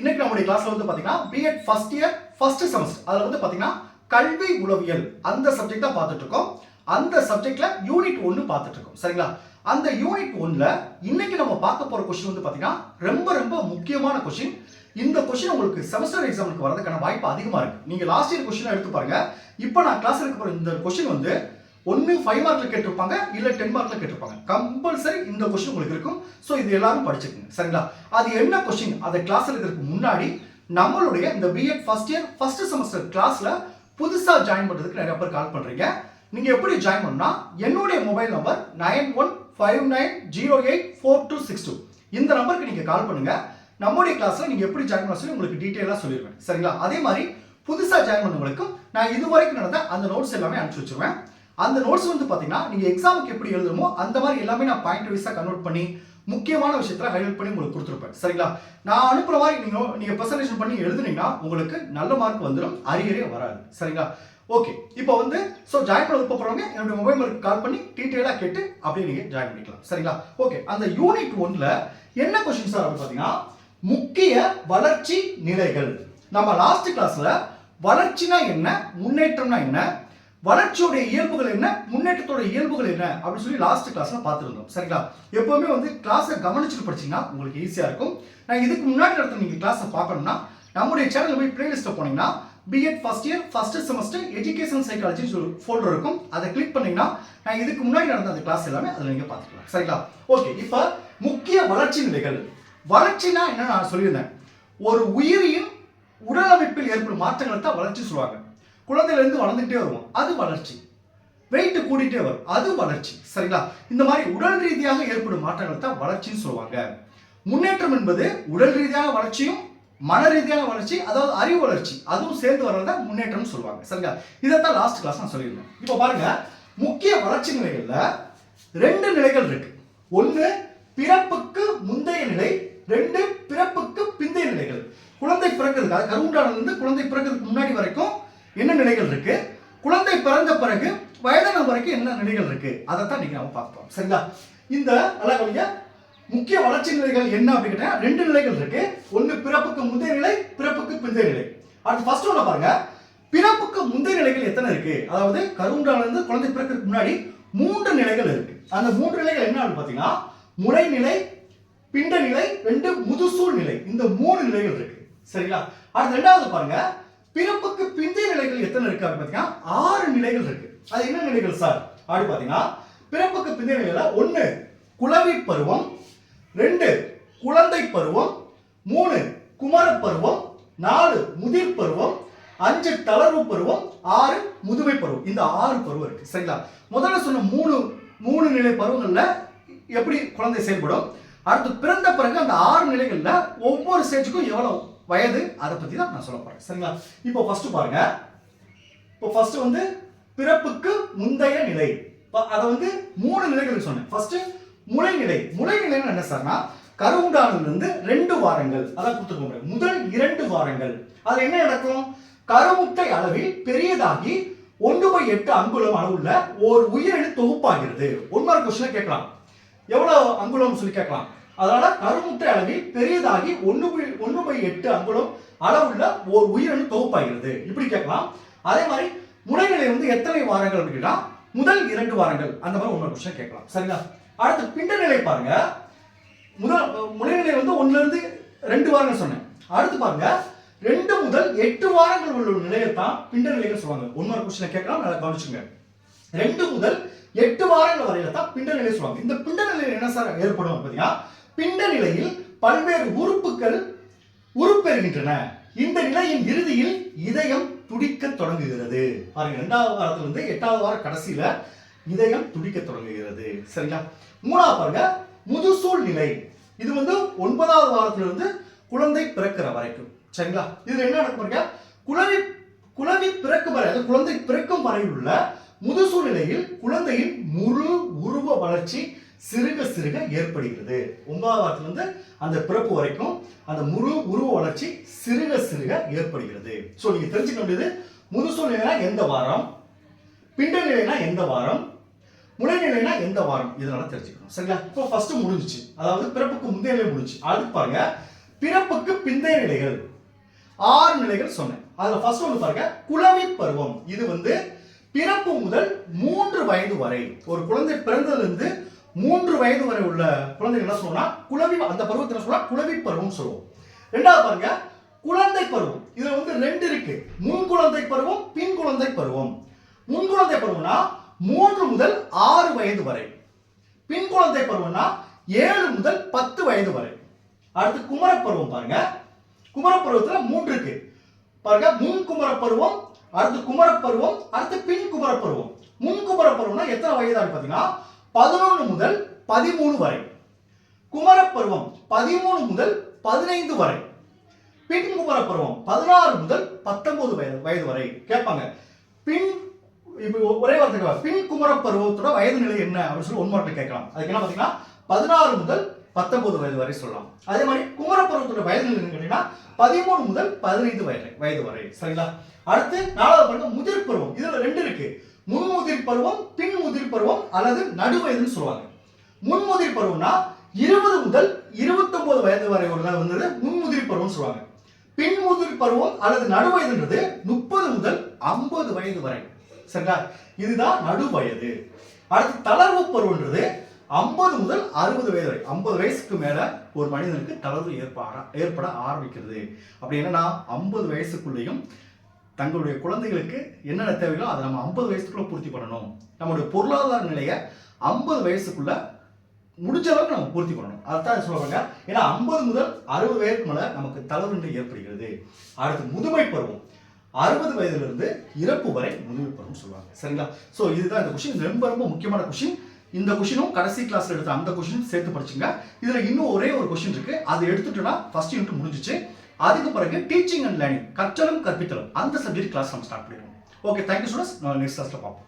இன்னைக்கு நம்முடைய கிளாஸ்ல வந்து பாத்தீங்கன்னா BEd first year first semester அதுல வந்து பாத்தீங்கன்னா கல்வி உளவியல். அந்த சப்ஜெக்ட் தான் பார்த்துட்டு இருக்கோம். அந்த சப்ஜெக்ட்ல யூனிட் ஒன்று பார்த்துட்டு இருக்கோம். சரிங்களா? அந்த யூனிட் ஒன்ல இன்னைக்கு நம்ம பார்க்க போற கொஸ்டின் வந்து பாத்தீங்கன்னா ரொம்ப ரொம்ப முக்கியமான கொஸ்டின் இந்த கொஸ்டின் உங்களுக்கு செமஸ்டர் எக்ஸாமுக்கு வரதுக்கான வாய்ப்பு அதிகமா இருக்கு. நீங்க லாஸ்ட் இயர் கொஸ்டின் எடுத்து பாருங்க. இப்போ நான் கிளாஸ் எடுக்க போற இந்த கொஸ்டின் வந்து ஒன்று ஃபைவ் மார்க்ல கேட்டிருப்பாங்க இல்ல டென் மார்க்ல கேட்டிருப்பாங்க. கம்பல்சரி இந்த கொஸ்டின் உங்களுக்கு இருக்கும். ஸோ இது எல்லாரும் படிச்சுக்கோங்க. சரிங்களா? அது என்ன கொஸ்டின் அதை கிளாஸ் இருக்கிறதுக்கு முன்னாடி நம்மளுடைய இந்த BEd first year first semester கிளாஸ்ல புதுசா ஜாயின் பண்றதுக்கு நிறைய பேர் கால் பண்றீங்க. நீங்க எப்படி ஜாயின் பண்ணா என்னுடைய mobile number nine one five nine zero eight four two six two இந்த நம்பருக்கு நீங்க கால் பண்ணுங்க. நம்முடைய கிளாஸ்ல நீங்க எப்படி ஜாயின் பண்ண சொல்லி உங்களுக்கு டீட்டெயிலாக சொல்லிடுவேன். சரிங்களா? அதே மாதிரி புதுசாக ஜாயின் பண்ணவங்களுக்கும் நான் இது வரைக்கும் நடந்த அந்த நோட்ஸ் எல்லாமே அனுப்பிச்சி வச்சிருவேன். அந்த நோட்ஸ் வந்து பார்த்தீங்கன்னா நீங்கள் எக்ஸாமுக்கு எப்படி எழுதுமோ அந்த மாதிரி எல்லாமே நான் பாயிண்ட் வைஸாக கன்வெர்ட் பண்ணி முக்கியமான விஷயத்தில் ஹைலைட் பண்ணி உங்களுக்கு கொடுத்துருப்பேன். சரிங்களா? நான் அனுப்புகிற மாதிரி நீங்கள் நீங்கள் ப்ரெசன்டேஷன் பண்ணி எழுதுனீங்கன்னா உங்களுக்கு நல்ல மார்க் வந்துடும் அரியரே வராது. சரிங்களா? ஓகே இப்போ வந்து ஸோ ஜாயின் பண்ண போகிறவங்க என்னுடைய மொபைல் நம்பருக்கு கால் பண்ணி டீட்டெயிலாக கேட்டு அப்படியே நீங்கள் ஜாயின் பண்ணிக்கலாம். சரிங்களா? ஓகே அந்த யூனிட் ஒன்ல என்ன கொஸ்டின் சார் அப்படின்னு பார்த்தீங்கன்னா முக்கிய வளர்ச்சி நிலைகள். நம்ம லாஸ்ட் கிளாஸில் வளர்ச்சினா என்ன முன்னேற்றம்னா என்ன வளர்ச்சியோடைய இயல்புகள் என்ன? முன்னேற்றத்தோட இயல்புகள் என்ன? அப்படின்னு சொல்லி லாஸ்ட் கிளாஸ்ல பார்த்துருந்தோம். சரிங்களா? எப்பவுமே வந்து கிளாஸை கவனிச்சுட்டு படிச்சீங்கன்னா உங்களுக்கு ஈஸியா இருக்கும். நான் இதுக்கு முன்னாடி நடத்த நீங்க கிளாஸை பார்க்கணும்னா நம்முடைய சேனல் போய் பிளேலிஸ்ட்டை போனீங்கன்னா BEd first year first semester education சைக்காலஜின்னு சொல்லி ஃபோல்டர் இருக்கும். அதை கிளிக் பண்ணீங்கன்னா நான் இதுக்கு முன்னாடி நடந்த அந்த கிளாஸ் எல்லாமே அதில் நீங்கள் பார்த்துக்கலாம். சரிங்களா? ஓகே இப்போ முக்கிய வளர்ச்சி நிலைகள். வளர்ச்சினா என்ன நான் சொல்லியிருந்தேன். ஒரு உயிரியின் உடல் அமைப்பில் ஏற்படும் மாற்றங்களை தான் வளர்ச்சி சொல்லுவாங்க. குழந்தையிலேருந்து வளர்ந்துக்கிட்டே வருவோம். அது வளர்ச்சி. வெயிட் கூடிட்டே வரும். அது வளர்ச்சி. சரிங்களா? இந்த மாதிரி உடல் ரீதியாக ஏற்படும் மாற்றங்களை தான் வளர்ச்சின்னு சொல்லுவாங்க. முன்னேற்றம் என்பது உடல் ரீதியான வளர்ச்சியும் மன ரீதியான வளர்ச்சி அதாவது அறிவு வளர்ச்சி. அதுவும் சேர்ந்து வர்றத முன்னேற்றம்னு சொல்லுவாங்க. சரிங்களா? இதைத்தான் லாஸ்ட் கிளாஸ் நான் சொல்லியிருந்தேன். இப்போ பாருங்க முக்கிய வளர்ச்சி நிலைகளில் ரெண்டு நிலைகள் இருக்கு. ஒன்று பிறப்புக்கு முந்தைய நிலை ரெண்டு பிறப்புக்கு பிந்தைய நிலைகள். குழந்தை பிறக்கிறதுக்காக கருவுண்டானது குழந்தை பிறக்கிறதுக்கு முன்னாடி வரைக்கும் என்ன நிலைகள் இருக்கு? குழந்தை பிறந்த பிறகு வயதான வரைக்கும் என்ன நிலைகள் இருக்கு? அதைத்தான் நீங்க நம்ம பார்ப்போம் சரிங்களா? இந்த அழகொழிய முக்கிய வளர்ச்சி நிலைகள் என்ன அப்படின்னு ரெண்டு நிலைகள் இருக்கு. ஒன்னு பிறப்புக்கு முந்தைய நிலை பிறப்புக்கு பிந்தைய நிலை. அடுத்து ஃபர்ஸ்ட் ஒன்று பாருங்க. பிறப்புக்கு முந்தைய நிலைகள் எத்தனை இருக்கு? அதாவது கருவுண்டால இருந்து குழந்தை பிறக்கிறதுக்கு முன்னாடி மூன்று நிலைகள் இருக்கு. அந்த மூன்று நிலைகள் என்னன்னு பாத்தீங்கன்னா முளை நிலை பிண்ட நிலை ரெண்டு முதுசூல் நிலை. இந்த மூணு நிலைகள் இருக்கு. சரிங்களா? அடுத்து ரெண்டாவது பாருங்க. பிறப்புக்கு பிந்தைய நிலைகள் எத்தனை இருக்கு அப்படின்னு பார்த்தீங்கன்னா ஆறு நிலைகள் இருக்கு. அது என்ன நிலைகள் சார்? அப்படின்னு பார்த்தீங்கன்னா பிறப்புக்கு பிந்தைய நிலையில ஒன்று குழவி பருவம் ரெண்டு குழந்தை பருவம் மூணு குமர பருவம் நாலு முதிர் பருவம் அஞ்சு தளர்வு பருவம் ஆறு முதுமை பருவம். இந்த ஆறு பருவம் இருக்கு. சரிங்களா? முதல்ல சொன்ன மூணு மூணு நிலை பருவங்கள்ல எப்படி குழந்தை செயல்படும்? அடுத்து பிறந்த பிறகு அந்த ஆறு நிலைகளில் ஒவ்வொரு ஸ்டேஜுக்கும் எவ்வளவு வயது அதை பத்தி தான் நான் சொல்ல போறேன். சரிங்களா? இப்போ ஃபர்ஸ்ட் பாருங்க. இப்போ ஃபர்ஸ்ட் வந்து பிறப்புக்கு முந்தைய நிலை. இப்போ அதை வந்து மூணு நிலைகள் சொன்னேன். ஃபர்ஸ்ட் முளை நிலை முளை நிலைன்னு என்ன சார்னா கருவுண்டானிலிருந்து ரெண்டு வாரங்கள். அதான் கொடுத்துருக்கோம் முதல் இரண்டு வாரங்கள். அதுல என்ன நடக்கும்? கருமுட்டை அளவில் பெரியதாகி ஒன்று பை எட்டு அங்குலம் அளவுள்ள ஒரு உயிரணு தொகுப்பாகிறது. ஒன் கொஸ்டின் கேட்கலாம். எவ்வளவு அங்குலம் சொல்லி கேட்கலாம்? அதனால கருமுட்டை அளவில் பெரியதாகி ஒன்று பை ஒன்று பை எட்டு அங்குலம் அளவுள்ள ஒரு உயிரணு தொகுப்பாகிறது. இப்படி கேட்கலாம். அதே மாதிரி முளைநிலை வந்து எத்தனை வாரங்கள் அப்படின்னா முதல் இரண்டு வாரங்கள். அந்த மாதிரி ஒன்று கொஸ்டின் கேட்கலாம். சரிங்களா? அடுத்து பிண்ட நிலை பாருங்க. முதல் முளைநிலை வந்து ஒண்ணுல இருந்து ரெண்டு வாரங்கள் சொன்னேன். அடுத்து பாருங்க. ரெண்டு முதல் எட்டு வாரங்கள் உள்ள ஒரு நிலையை தான் பிண்ட நிலைகள் சொல்லுவாங்க ஒன்னொரு கொஸ்டின் கேட்கலாம். நல்லா கவனிச்சுங்க ரெண்டு முதல் எட்டு வாரங்கள் வரையில தான் பிண்ட நிலை சொல்லுவாங்க. இந்த பிண்ட நிலையில் என்ன சார் ஏற்படும் பார்த்தீங்கன்னா பிண்ட நிலையில் பல்வேறு உறுப்புகள் உருப்பெறுகின்றன. இந்த நிலையின் இறுதியில் இதயம் துடிக்க தொடங்குகிறது. பாருங்க இரண்டாவது வாரத்துல இருந்து எட்டாவது வார கடைசியில இதயம் துடிக்க தொடங்குகிறது. சரிங்களா? மூணாவது பாருங்க முதுசூழ் நிலை இது வந்து ஒன்பதாவது வாரத்துல இருந்து குழந்தை பிறக்கிற வரைக்கும். சரிங்களா? இதுல என்ன நடக்கும் பாருங்க? குழவி குழவி பிறக்கும் வரை அதாவது குழந்தை பிறக்கும் வரை உள்ள முதுசூல் நிலையில் குழந்தையின் முழு உருவ வளர்ச்சி சிறுக சிறுக ஏற்படுகிறது. ஒன்பதாவது வாரத்துல அந்த பிறப்பு வரைக்கும் அந்த முழு உருவ வளர்ச்சி சிறுக சிறுக ஏற்படுகிறது. ஸோ நீங்க தெரிஞ்சுக்க வேண்டியது முதுசூல் நிலைனா எந்த வாரம்? பிண்ட நிலைனா எந்த வாரம்? முளைநிலைனா எந்த வாரம்? இதனால தெரிஞ்சுக்கணும். சரிங்களா? இப்போ ஃபர்ஸ்ட் முடிஞ்சுச்சு. அதாவது பிறப்புக்கு முந்தைய நிலை முடிஞ்சு அடுத்து பாருங்க. பிறப்புக்கு பிந்தைய நிலைகள். ஆறு நிலைகள் சொன்னேன். அதுல ஃபர்ஸ்ட் ஒன்று பாருங்க. குழவி பருவம். இது வந்து பிறப்பு முதல் மூன்று வயது வரை. ஒரு குழந்தை பிறந்ததுலேருந்து மூன்று வயது வரை உள்ள குழந்தைகள் என்ன சொல்லுவோம்னா குழவி அந்த பருவத்தை என்ன சொல்லுவோம் பருவம் சொல்லுவோம். ரெண்டாவது பாருங்க குழந்தை பருவம். இதுல வந்து ரெண்டு இருக்கு. முன் குழந்தை பருவம் பின் குழந்தை பருவம். முன் குழந்தை பருவம்னா மூன்று முதல் ஆறு வயது வரை. பின் குழந்தை பருவம்னா ஏழு முதல் பத்து வயது வரை. அடுத்து குமரப்பருவம் பாருங்க. குமரப்பருவத்தில் மூன்று இருக்கு. பாருங்க முன் குமரப்பருவம் அடுத்து குமரப்பருவம் அடுத்து பின் குமரப்பருவம் முன் குமரப்பருவம்னா எத்தனை வயதான்னு பாத்தீங்கன்னா பதினொன்று முதல் பதிமூணு வரை. குமரப்பருவம் பதிமூணு முதல் பதினைந்து வரை. பின் குமரப்பருவம் பதினாறு முதல் பத்தொன்பது வயது வயது வரை. கேட்பாங்க. பின் இப்போ ஒரே வார்த்தை பின் குமரப்பருவத்தோட வயது நிலை என்ன அப்படின்னு சொல்லி ஒன் மார்க்கில் கேட்கலாம். அதுக்கு என்ன பார்த்தீங்கன்னா பதினாறு முதல் பத்தொன்பது வயது வரை சொல்லலாம். அதே மாதிரி குமரப்பருவத்தோட வயது நிலை கேட்டீங்கன்னா பதிமூணு முதல் பதினைந்து வயது வயது வரை. சரிங்களா? அடுத்து நாலாவது பாருங்க முதிர் பருவம் இதுல ரெண்டு இருக்கு. முன்முதிர் பருவம் பின்முதிர் பருவம் அல்லது நடுவயதுன்னு சொல்லுவாங்க. முன்முதிர் பருவம்னா இருபது முதல் இருபத்தொன்பது வயது வரை ஒரு உள்ள வந்தது முன்முதிர் பருவம்னு சொல்லுவாங்க. பின்முதிர் பருவம் அல்லது நடுவயதுன்றது முப்பது முதல் ஐம்பது வயது வரை. சரிங்களா? இதுதான் நடுவயது. அடுத்து தளர்வு பருவன்றது ஐம்பது முதல் அறுபது வயது வரை. ஐம்பது வயசுக்கு மேல ஒரு மனிதனுக்கு தளர்வு ஏற்பட ஏற்பட ஆரம்பிக்கிறது. அப்படி என்னன்னா ஐம்பது வயசுக்குள்ளேயும் தங்களுடைய குழந்தைகளுக்கு என்னென்ன தேவைகளோ அதை நம்ம ஐம்பது வயசுக்குள்ளே பூர்த்தி பண்ணணும். நம்மளுடைய பொருளாதார நிலையை ஐம்பது வயசுக்குள்ளே முடிஞ்ச அளவுக்கு நம்ம பூர்த்தி பண்ணணும். அதான் சொல்லுவாங்க. ஏன்னா ஐம்பது முதல் அறுபது வயதுக்கு மேலே நமக்கு தளர்வு ஏற்படுகிறது. அடுத்து முதுமை பருவம். அறுபது வயதிலிருந்து இறப்பு வரை முதுமை பருவம் சொல்லுவாங்க. சரிங்களா? ஸோ இதுதான் இந்த கொஷின் ரொம்ப ரொம்ப முக்கியமான கொஷின் இந்த கொஷினும் கடைசி கிளாஸ்ல எடுத்த அந்த கொஷினும் சேர்த்து படிச்சுங்க. இதுல இன்னும் ஒரே ஒரு கொஷின் இருக்கு. அதை எடுத்துட்டோம்னா ஃபர்ஸ்ட் யூனிட் முடிஞ்சிச்சு. அதுக்கு பிறகு டீச்சிங் அண்ட் லேர்னிங் கற்றலும் கற்பித்தலும் அந்த சப்ஜெக்ட் கிளாஸ் நம்ம ஸ்டார்ட் பண்ணிடுவோம். ஓகே தேங்க்யூ ஸ்டூடெண்ட்ஸ் நம்ம நெக்ஸ்ட் கிளாஸ்ல பார்ப்போம்.